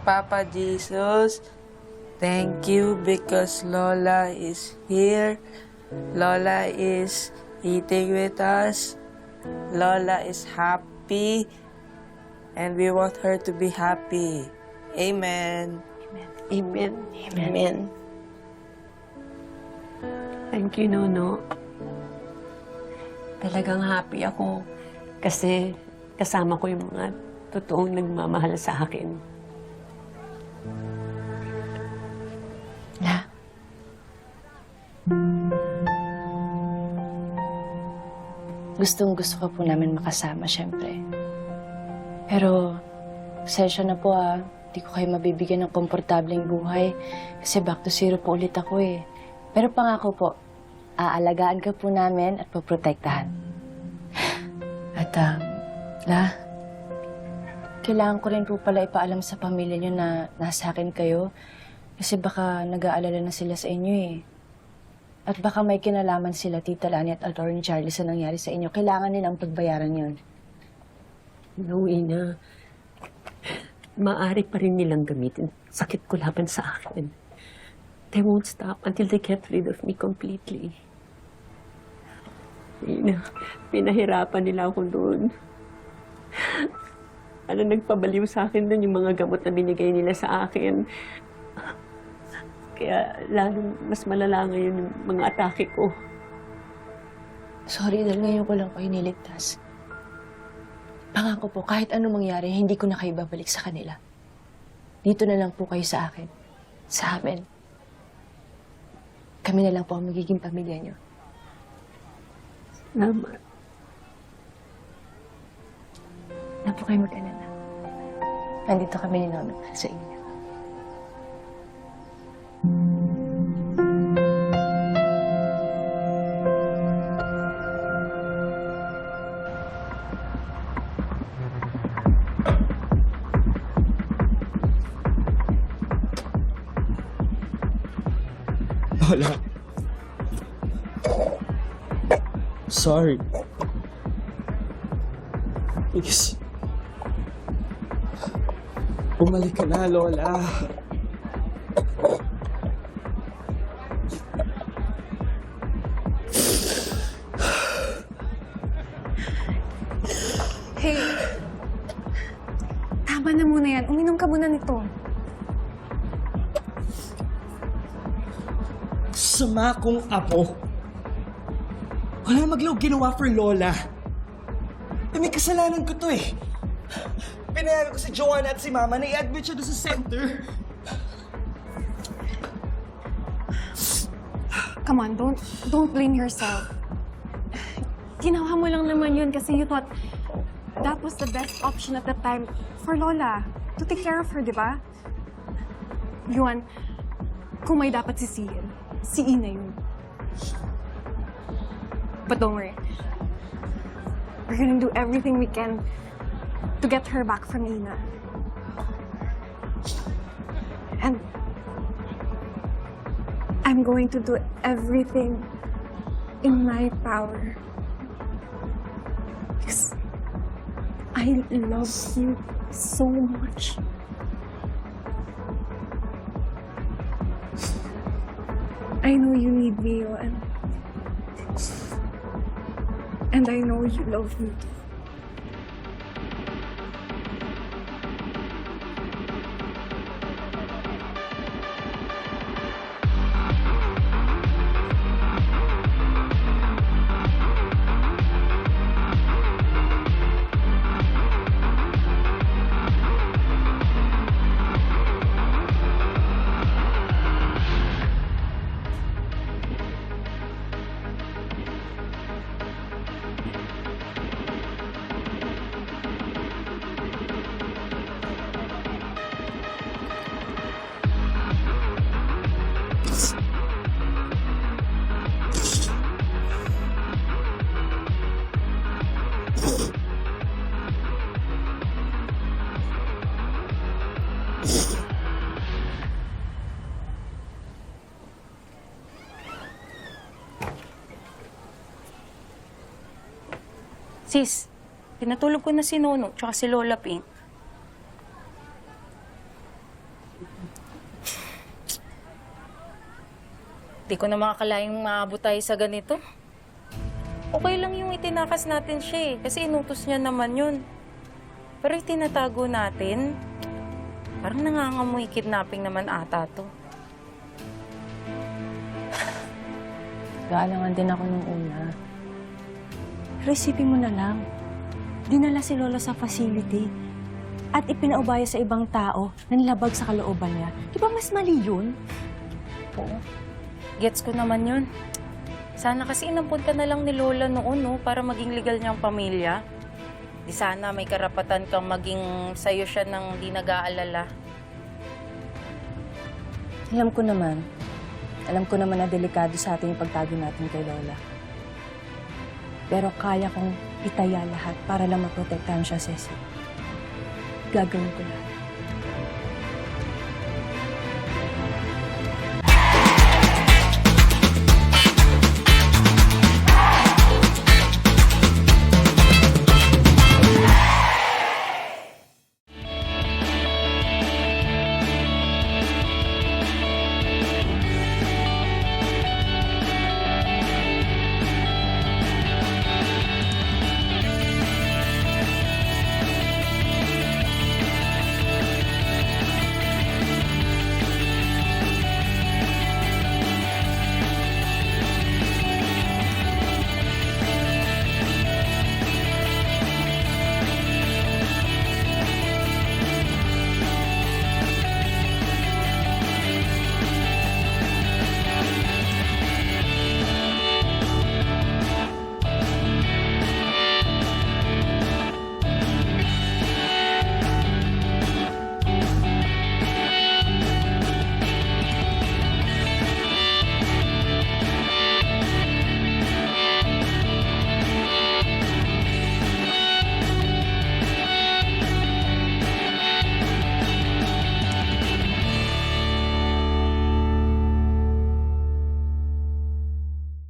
Papa Jesus, thank you because Lola is here. Lola is eating with us. Lola is happy. And we want her to be happy. Amen. Amen. Amen. Thank you, Nono. Talagang happy ako kasi kasama ko yung mga totoong nagmamahal sa akin. La. Gustong gusto ko po namin makasama, syempre. Pero, session na po ah. Hindi ko kayo mabibigyan ng komportableng buhay kasi back to zero po ulit ako eh. Pero pangako po, aalagaan ka po namin at poprotektahan. At, um, La, kailangan ko rin po pala ipaalam sa pamilya niyo na nasa akin kayo kasi baka nag-aalala na sila sa inyo eh. At baka may kinalaman sila, Tita Lani at Atty. Charlie sa nangyari sa inyo. Kailangan nilang pagbayaran yun. No, Ina. Maari pa rin nilang gamitin sakit ko laban sa akin. They won't stop until they get rid of me completely. Ina, pinahirapan nila ako doon. Ano nagpabaliw sa akin doon yung mga gamot na binigay nila sa akin. Kaya lalo mas malala ngayon yung mga atake ko. Sorry dahil ngayon ko lang kayo niligtas. Pangako po, kahit ano mangyari, hindi ko na kayo babalik sa kanila. Dito na lang po kayo sa akin. Sa amin. Kami na lang po ang magiging pamilya niyo. Salamat. Na po kayo mag-alala. Nandito kami ni Nono sa inyo. Wala. Sorry. Please. Bumalik ka na, Lola. Hey, tama na muna yan. Uminom ka muna nito. Sama kong apo. Wala maglaw ginawa for Lola. Eh, may kasalanan ko to eh. Pinayagan ko si Joanna at si Mama na i-admit siya sa center. Come on, don't, don't blame yourself. Ginawa mo lang naman yun kasi you thought that was the best option at the time for Lola. To take care of her, di ba? Yuan, kung may dapat sisihin, si Ina yun. But don't worry. We're gonna do everything we can to get her back from Ina. And I'm going to do everything in my power. Because I love you so much. I know you need me, Yoan. And I know you love me too. Sis, pinatulog ko na si Nono tsaka si Lola Pink. Di ko na makakalaing maabot tayo sa ganito. Okay lang yung itinakas natin siya eh, kasi inutos niya naman yun. Pero itinatago natin, parang nangangamoy kidnapping naman ata to. Gaalangan din ako nung una. Pero isipin mo na lang, dinala si Lola sa facility at ipinaubaya sa ibang tao na nilabag sa kalooban niya. Di ba mas mali yun? Oo. Gets ko naman yun. Sana kasi inampun ka na lang ni Lola noon, no, para maging legal niyang pamilya. Di sana may karapatan kang maging sayo siya ng di nag-aalala. Alam ko naman. Alam ko naman na delikado sa atin yung pagtago natin kay Lola. Pero kaya kong itaya lahat para lang maprotektahan siya, Ceci. Gagawin ko lahat.